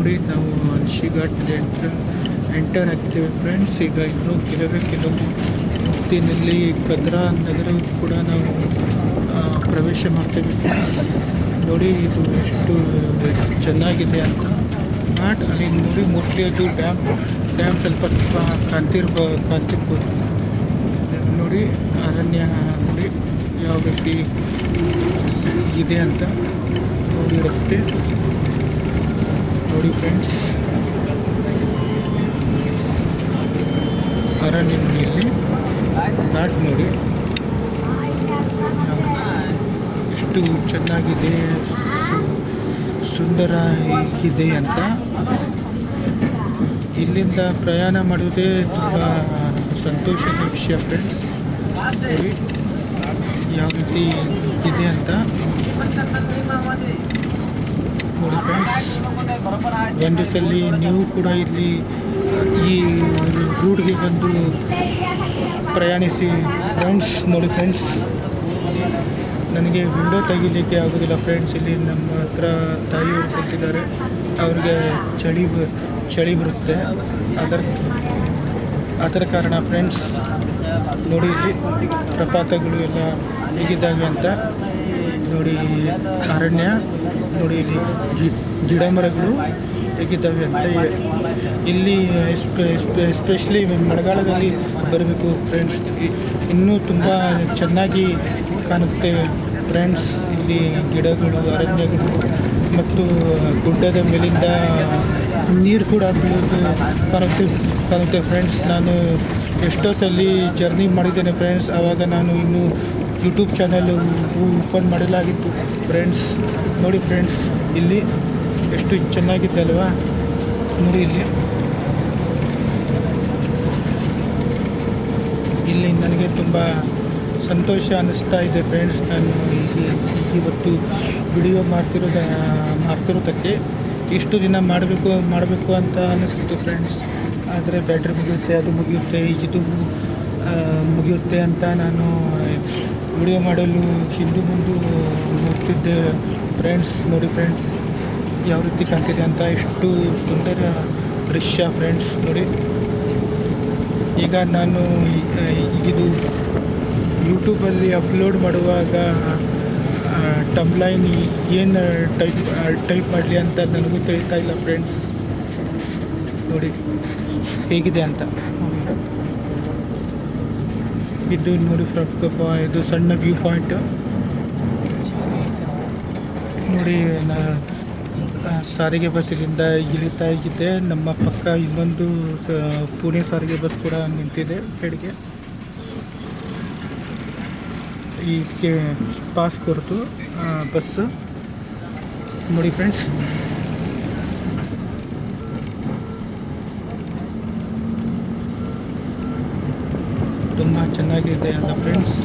ನೋಡಿ, ನಾವು ಶಿಘಾಟ್ಗೆ ಎಂಟರ್ ಎಂಟರ್ ಆಗ್ತೀವಿ ಫ್ರೆಂಡ್ಸ್ ಈಗ ಇನ್ನೂ ಕೆಲವೇ ಕೆಲವು ಹೊತ್ತಿನಲ್ಲಿ ಕದ್ರಾ ನಗರವು ಕೂಡ ನಾವು ಪ್ರವೇಶ ಮಾಡ್ತೇವೆ. ನೋಡಿ, ಇದು ಎಷ್ಟು ಚೆನ್ನಾಗಿದೆ ಅಂತ. ನಾಟ್ ಅಲ್ಲಿ ನೋಡಿ ಅದು ಡ್ಯಾಮ್ ಡ್ಯಾಮ್ ಸ್ವಲ್ಪ ಸ್ವಲ್ಪ ಕಾಣ್ತಿರ್ಬೋ ಕಾಣ್ತಿರ್ಬೋದು ನೋಡಿ, ಅರಣ್ಯ ನೋಡಿ, ಯಾವ ರೀತಿ ಇದೆ ಅಂತ. ನೋಡಿ, ರಸ್ತೆ. ನೋಡಿ ಫ್ರೆಂಡ್ಸ್ ನಿಮ್ಮಲ್ಲಿ ಘಾಟ್ ನೋಡಿ. ಎಷ್ಟು ಚೆನ್ನಾಗಿದೆ ಸುಂದರ ಇದೆ ಅಂತ. ಇಲ್ಲಿಂದ ಪ್ರಯಾಣ ಮಾಡುವುದೇ ತುಂಬ ಸಂತೋಷದ ವಿಷಯ ಫ್ರೆಂಡ್ಸ್ ಯಾವ ರೀತಿ ಇದೆ ಅಂತ. ಒಂದು ಸಲ ನೀವು ಕೂಡ ಇಲ್ಲಿ ಈ ರೂಟ್ಗೆ ಬಂದು ಪ್ರಯಾಣಿಸಿ ಫ್ರೆಂಡ್ಸ್ ನೋಡಿ ಫ್ರೆಂಡ್ಸ್ ನನಗೆ ವಿಂಡೋ ತೆಗಿಲಿಕ್ಕೆ ಆಗೋದಿಲ್ಲ ಫ್ರೆಂಡ್ಸ್ ಇಲ್ಲಿ ನಮ್ಮ ಹತ್ರ ತಾಯಿಯವರು ಕೊಟ್ಟಿದ್ದಾರೆ. ಅವ್ರಿಗೆ ಚಳಿ ಬ- ಚಳಿ ಬರುತ್ತೆ. ಅದರ ಅದರ ಕಾರಣ ಫ್ರೆಂಡ್ಸ್ ನೋಡಿ ಪ್ರಪಾತಗಳು ಎಲ್ಲ ಹೇಗಿದ್ದಾವೆ ಅಂತ. ನೋಡಿ ಅರಣ್ಯ ನೋಡಿ ಇಲ್ಲಿ ಗಿಡ ಮರಗಳು ಹೇಗಿದ್ದಾವೆ ಅಂತ ಇಲ್ಲಿ ಎಸ್ಪೆಷಲಿ ಮಳೆಗಾಲದಲ್ಲಿ ಬರಬೇಕು ಫ್ರೆಂಡ್ಸ್ ಇನ್ನೂ ತುಂಬ ಚೆನ್ನಾಗಿ ಕಾಣುತ್ತೆ ಫ್ರೆಂಡ್ಸ್ ಇಲ್ಲಿ ಗಿಡಗಳು, ಅರಣ್ಯಗಳು ಮತ್ತು ಗುಡ್ಡದ ಮೇಲಿಂದ ನೀರು ಕೂಡ ಬೀಳೋದು ಕಾಣುತ್ತೆ ಕಾಣುತ್ತೆ ಫ್ರೆಂಡ್ಸ್ ನಾನು ಎಷ್ಟೋ ಸಲ ಜರ್ನಿ ಮಾಡಿದ್ದೇನೆ ಫ್ರೆಂಡ್ಸ್ ಆವಾಗ ನಾನು ಇನ್ನೂ ಯೂಟ್ಯೂಬ್ ಚಾನೆಲ್ ಓಪನ್ ಮಾಡಲಾಗಿತ್ತು. ಫ್ರೆಂಡ್ಸ್ ನೋಡಿ ಫ್ರೆಂಡ್ಸ್ ಇಲ್ಲಿ ಎಷ್ಟು ಚೆನ್ನಾಗಿದೆ ಅಲ್ವಾ ನೋಡಿ ಇಲ್ಲಿ. ಇಲ್ಲಿ ನನಗೆ ತುಂಬ ಸಂತೋಷ ಅನ್ನಿಸ್ತಾ ಇದೆ ಫ್ರೆಂಡ್ಸ್ ನಾನು ಇವತ್ತು ವಿಡಿಯೋ ಮಾಡ್ತಿರೋದ, ಮಾಡ್ತಿರೋದಕ್ಕೆ ಇಷ್ಟು ದಿನ ಮಾಡಬೇಕು ಮಾಡಬೇಕು ಅಂತ ಅನ್ನಿಸ್ತಿತ್ತು ಫ್ರೆಂಡ್ಸ್ ಆದರೆ ಬ್ಯಾಟ್ರಿ ಮುಗಿಯುತ್ತೆ, ಅದು ಮುಗಿಯುತ್ತೆ, ಇದು ಮುಗಿಯುತ್ತೆ ಅಂತ ನಾನು ವಿಡಿಯೋ ಮಾಡಲು ಹಿಂದೆ ಮುಂದೆ ನೋಡ್ತಿದ್ದೆ ಫ್ರೆಂಡ್ಸ್ ನೋಡಿ ಫ್ರೆಂಡ್ಸ್ ಯಾವ ರೀತಿ ಕಾಣ್ತಿದೆ ಅಂತ ಎಷ್ಟು ಸುಂದರ ದೃಶ್ಯ ಫ್ರೆಂಡ್ಸ್ ನೋಡಿ. ಈಗ ನಾನು ಇದು ಯೂಟ್ಯೂಬಲ್ಲಿ ಅಪ್ಲೋಡ್ ಮಾಡುವಾಗ ಟಂಬ್ಲೈನ್ ಏನು ಟೈಪ್ ಟೈಪ್ ಮಾಡಲಿ ಅಂತ ನನಗೂ ತಿಳಿತಾ ಇಲ್ಲ ಫ್ರೆಂಡ್ಸ್ ನೋಡಿ, ಹೇಗಿದೆ ಅಂತ. ಇದು ನೋಡಿ ಫ್ರಪ್ಪ ಇದು ಸಣ್ಣ ವ್ಯೂ ಪಾಯಿಂಟ್. ನೋಡಿ ಸಾರಿಗೆ ಬಸ್ ಇಲ್ಲಿಂದ ಇಳಿತಾ ಇದೆ ನಮ್ಮ ಪಕ್ಕ ಇನ್ನೊಂದು ಪುಣೆ ಸಾರಿಗೆ ಬಸ್ ಕೂಡ ನಿಂತಿದೆ ಸೈಡ್ಗೆ. ಇದಕ್ಕೆ ಪಾಸ್ ಕೊರತು ಬಸ್ಸು. ನೋಡಿ, ಫ್ರೆಂಡ್ಸ್ ತುಂಬ ಚೆನ್ನಾಗಿದೆ ಅಲ್ಲ ಫ್ರೆಂಡ್ಸ್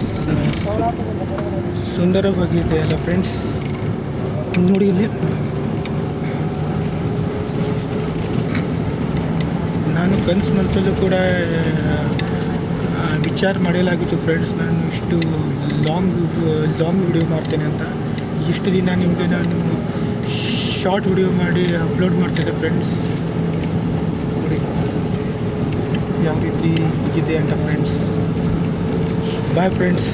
ಸುಂದರವಾಗಿದೆ ಅಲ್ಲ ಫ್ರೆಂಡ್ಸ್ ನೋಡಿ ಇಲ್ಲಿ. ನಾನು ಕನ್ಸ್ ಮನಸಲ್ಲೂ ಕೂಡ ವಿಚಾರ ಮಾಡಲಾಗಿತ್ತು ಫ್ರೆಂಡ್ಸ್ ನಾನು ಇಷ್ಟು ಲಾಂಗ್ ಲಾಂಗ್ ವಿಡಿಯೋ ಮಾಡ್ತೇನೆ ಅಂತ. ಇಷ್ಟು ದಿನ ನಿಮಗೆ ನಾನು ಶಾರ್ಟ್ ವಿಡಿಯೋ ಮಾಡಿ ಅಪ್ಲೋಡ್ ಮಾಡ್ತಿದ್ದೆ ಫ್ರೆಂಡ್ಸ್ ನೋಡಿ. ಯಾವ ರೀತಿ ಇದೆ ಅಂತ ಫ್ರೆಂಡ್ಸ್ ಬಾಯ್ ಫ್ರೆಂಡ್ಸ್